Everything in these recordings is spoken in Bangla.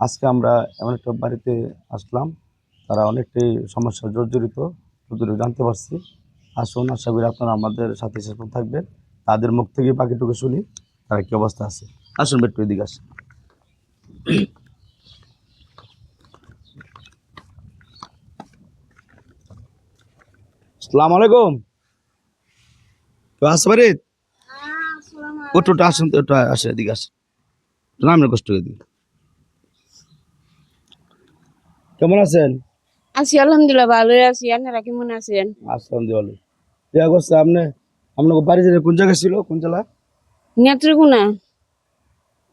আজকে আমরা এমন একটা বাড়িতে আসলাম। তারা অনেকটাই সমস্যা জর্জরিত যতটুকু জানতে পারছি। আসুন আশা করি আপনারা আমাদের সাথে শেষ থাকবেন। তাদের মুখ থেকে বাকিটুকু শুনি তারা কি অবস্থা আছে। আসুন একটু এদিকে আসুন। সালাম আলাইকুম। কেউ আসতে পারি ওটু আসুন ওটা আসে এদিকে আসেন। নামের কষ্ট এদিকে কেমন আছেন? আছি আলহামদুলিল্লাহ ভালোই আছি। আপনারা কেমন আছেন? দিওয়ালি ইয়া করছে আপনি আপনার বাড়ি যে কোন জায়গায় ছিল? কোন জেলা? নেত্রকোনা।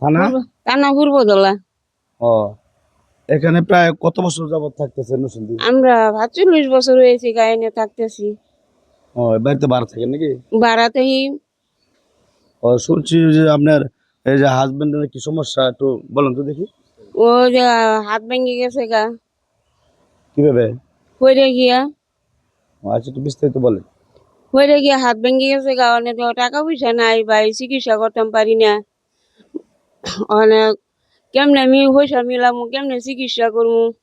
থানা? কানা পূর্বদলা ও এখানে প্রায় কত বছর যাবত থাকতেছে নসুন্দি আমরা পাঁচচল্লিশ বছর হয়েছে গায়নে থাকতেছি। ও বাড়িতে ভাড়া থাকেন নাকি? ভাড়াতেই ও শুনছি যে আপনার এই যে হাজবেন্ডের কি সমস্যা একটু বলেন তো দেখি। ও যে হাত ভেঙে গেছে গা। কীভাবে? পড়ে গিয়া। আচ্ছা একটু বিস্তারিত বলেন। পড়ে গিয়া হাত ভেঙে গেছে গা অনেক টাকা পয়সা নাই ভাই চিকিৎসা করতাম পারি না। অনেক কেমনে আমি পয়সা মিলাম কেমনে চিকিৎসা করব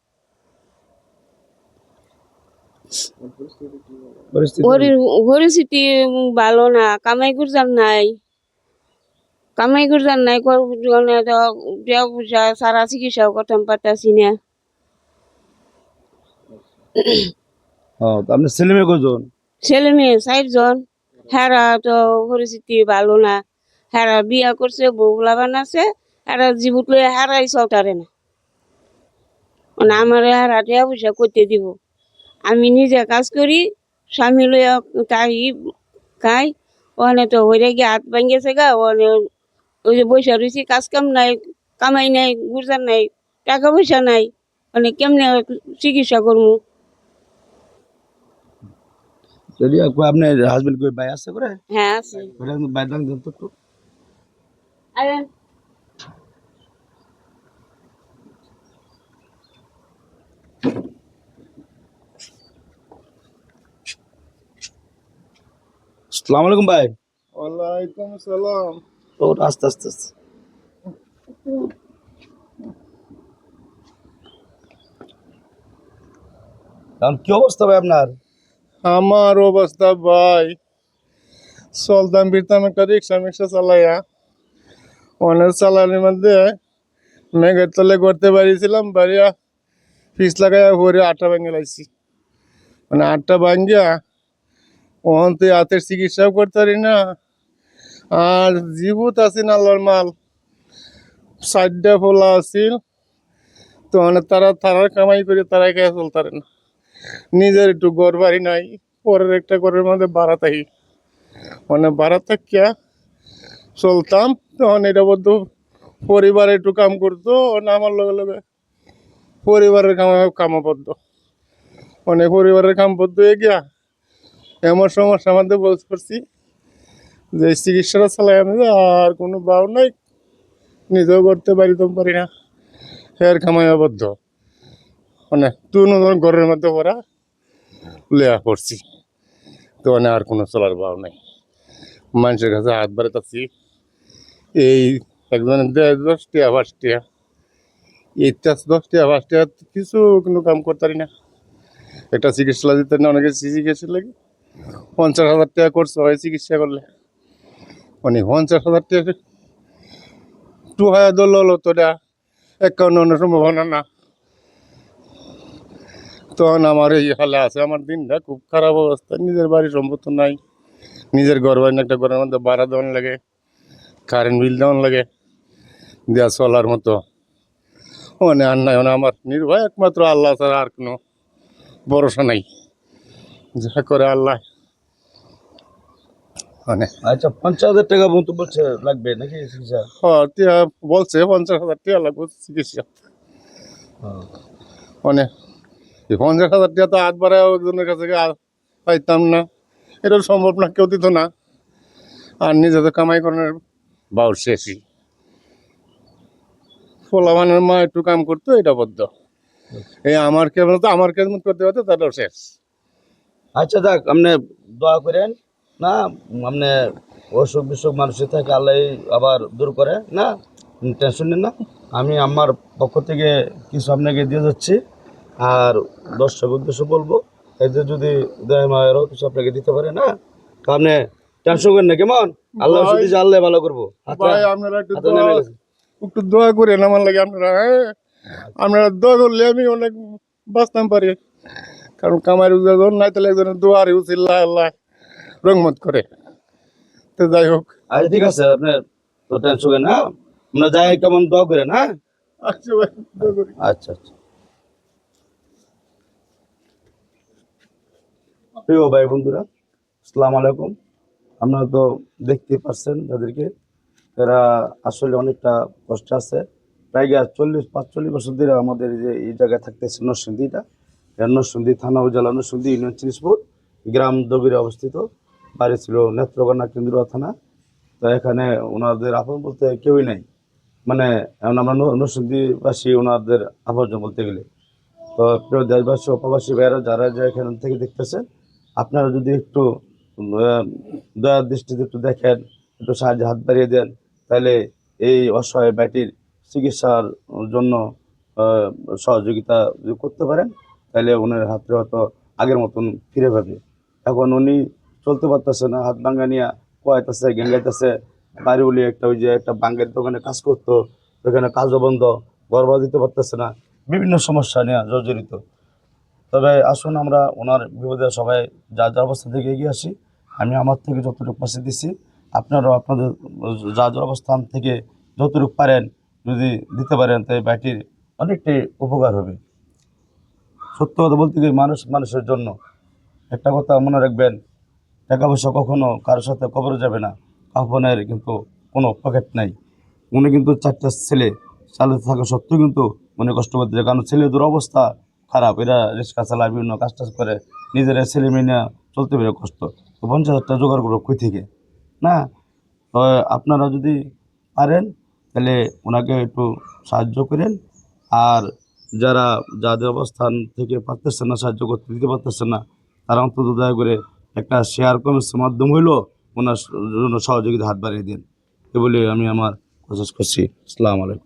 পরিস্থিতি পরি- ভালো না কামাই করতাম নাই। কামাই করতাম নাই পয়সা সারা চিকিৎসাও করতাম পারতাছি না। ছেলে মেয়ে কজন ছেলে মেয়ে চারজন। হেরা তো পরিস্থিতি ভালো না। হেরা বিয়া করছে হেরা জীবত লয়ে চলতারে না। মানে আমার পয়সা করতে দিব। আমি নিজে কাজ করি, স্বামী লইয়া তাই খাই। ওখানে তো হয়ে গিয়ে হাত ভাঙ্গেছে গা, ওখানে ওই যে বৈশা রয়েছি কাজ কাম নাই, কামাই নাই গুজার নাই, টাকা পয়সা নাই। মানে কেমনে চিকিৎসা করব যদি একবার আপনার হাজবেন্ড কই ভাই আছে করে হ্যাঁ আছে ওটা বাইরে দাম দেন তো একটু আরে আসসালামু আলাইকুম ভাই ওয়ালাইকুম সালাম ও আস্তে আস্তে আস্তে এখন কি অবস্থা ভাই আপনার আমার অবস্থা ভাই। চলতাম ফিরতাম একটা রিক্সা মিক্সা চালাইয়া, অনেক চালানোর মধ্যে মেঘের তলে করতে পারিছিলাম বাড়িয়া ফিস লাগাইয়া ভরে আটটা ভেঙে লাইছি। মানে আটটা ভাঙ্গিয়া ওখান থেকে হাতের চিকিৎসাও করতে পারি না। আর জীবত আছে না মাল। সাইডটা ফোলা আছিল, তো মানে তারা তারা কামাই করে তারাই খেয়ে চলতে না। নিজের একটু ঘর বাড়ি নাই, পরের একটা ঘরের মধ্যে থাকি মানে ভাড়া থাকিয়া চলতাম, তখন এটা বলতো, পরিবার একটু কাম করতো, না আমার লগে লগে পরিবারের কাম, কামাবদ্ধ। মানে পরিবারের কাম বদ্ধ হয়ে গিয়া, এমন সমস্যা আমাদের বলতে পারছি যে, চিকিৎসাটা চালাই আমি আর কোনো বাউ নাই, নিজেও করতে পারিতাম পারি না হের কামাই আবদ্ধ মানে তুই ঘরের মধ্যে ওরা লেয়া পড়ছি। তো মানে আর কোনো চলার ভাব নাই। মানুষের কাছে হাত বাড়াতেছি এই একজনের দেয় দশ টিয়া পাঁচ টিয়া এইটা দশ টিয়া টিয়া কিছু কোনো কাম করতে পারি না। একটা চিকিৎসা দিতে না, অনেকে চিকিৎসা লাগে পঞ্চাশ হাজার টাকা করছে হয় চিকিৎসা করলে। মানে পঞ্চাশ হাজার টাকা টু হাজার দল হলো তো এটা একান্ন সম্ভাবনা না। তখন আমার এই হালে আছে। আমার দিনটা খুব খারাপ অবস্থা। নিজের বাড়ি সম্পত্ত নাই। নিজের ঘর বাড়ি একটা ঘরের মধ্যে ভাড়া দেওয়ান লাগে। কারেন্ট বিল দেওয়ান লাগে। দেওয়া চলার মতো। মানে আর নাই মানে আমার নির্ভয় একমাত্র আল্লাহ ছাড়া আর কোনো ভরসা নাই। যা করে আল্লাহ। মানে আচ্ছা পঞ্চাশ হাজার টাকা মতো বলছে লাগবে নাকি চিকিৎসা? হ, বলছে পঞ্চাশ হাজার টাকা লাগবে চিকিৎসা। মানে এই পঞ্চাশ হাজার টাকা তো হাত বাড়ায় একজনের কাছে পাইতাম না। এটা সম্ভব না, কেউ দিত না। আর নিজে তো কামাই করার বাউর শেষই। ফলাবানের মা একটু কাম করতো, এটা বদ্ধ। এই আমার কেমন তো, আমার কেমন করতে পারতো তাটাও শেষ। আচ্ছা যাক, আপনি দোয়া করেন, না? আপনি অসুখ বিসুখ মানুষের থাকে আল্লাহ আবার দূর করে, না? টেনশন নেন না। আমি আমার পক্ষ থেকে কিছু আপনাকে দিয়ে যাচ্ছি। আর দর্শক উদ্দেশ্য বলব এতে যদি দয়া মায়েরও কিছু আপনাকে দিতে পারে না? তো আপনি টেনশন করেন না কেমন? আল্লাহ। শুধু যে ভালো করব। আচ্ছা একটু দোয়া করেন আমার লাগে আপনারা হ্যাঁ? আপনারা দোয়া করলে আমি অনেক বাঁচতাম পারি। কারণ কামাই রোজগার নাই তাহলে একজনের দোয়ারে উচিল্লা আল্লাহ রংমত করে। তো যাই হোক। আচ্ছা ঠিক আছে আপনার তো টেনশন না। আমরা যাই কেমন দোয়া করেন হ্যাঁ? আচ্ছা আচ্ছা আচ্ছা। প্রিয় ভাই বন্ধুরা আসসালাম আলাইকুম। আপনারা তো দেখতে পাচ্ছেন তাদেরকে এরা আসলে অনেকটা কষ্ট আছে। প্রায় চল্লিশ, পাঁচচল্লিশ বছর ধরে আমাদের যে এই জায়গায় থাকতেছে নরসিংদীটা নরসিংদী থানা উপজেলা, নরসিংদী ইউনিয়ন চিনিসপুর, গ্রাম দবিরে অবস্থিত। বাড়ি ছিল নেত্রকোনা কেন্দ্রীয় থানা। তো এখানে ওনাদের আপন বলতে কেউই নাই। মানে আমরা নরসিংদীবাসী ওনাদের আবর্জন বলতে গেলে। তো প্রিয় দেশবাসী ও প্রবাসী ভাইয়েরা যারা যে এখান থেকে দেখতেছেন আপনারা যদি একটু দয়ার দৃষ্টিতে একটু দেখেন, একটু সাহায্য হাত বাড়িয়ে দেন, তাহলে এই অসহায় ব্যাটির চিকিৎসার জন্য সহযোগিতা যদি করতে পারেন, তাহলে ওনার হাতে হয়তো আগের মতন ফিরে পাবে। এখন উনি চলতে পারতেছে না, হাত ভাঙ্গা নিয়ে কোয়াইতেছে, গেঙ্গাইতেছে বাড়ি বলি একটা ওই যে একটা বাঙ্গের দোকানে কাজ করতো, ওখানে কাজও বন্ধ গর্ব দিতে পারতেছে না, বিভিন্ন সমস্যা নিয়ে জর্জরিত। তবে আসুন আমরা ওনার বিপদে সবাই যা যার অবস্থা থেকে এগিয়ে আসি। আমি আমার থেকে যতটুকু পাশে দিচ্ছি আপনারাও আপনাদের যা যার অবস্থান থেকে যতটুকু পারেন যদি দিতে পারেন, তাই ব্যাটির অনেকটাই উপকার হবে। সত্য কথা বলতে গিয়ে মানুষ মানুষের জন্য। একটা কথা মনে রাখবেন, টাকা পয়সা কখনো কারোর সাথে কবরে যাবে না কাপনের কিন্তু কোনো পকেট নাই। উনি কিন্তু চারটা ছেলে, চালাতে থাকা সত্ত্বেও কিন্তু উনি কষ্ট করতে কারণ ছেলেদের অবস্থা খারাপ, এরা রিক্সা চালায়, বিভিন্ন কাজ টাজ করে, নিজেরা ছেলে মেয়ে নিয়ে চলতে পেরে কষ্ট। তো পঞ্চাশ হাজার জোগাড় করব কই থেকে? না? তো আপনারা যদি পারেন, তাহলে ওনাকে একটু সাহায্য করেন। আর যারা যাদের অবস্থান থেকে পারতেছেন না, সাহায্য করতে দিতে পারতেছেন না, তারা অন্তত দয়া করে একটা শেয়ার কমেন্টসের মাধ্যম হইল ওনার জন্য সহযোগিতা হাত বাড়িয়ে দিন। এ বলে আমি আমার কোশিশ করছি। আসসালামু আলাইকুম।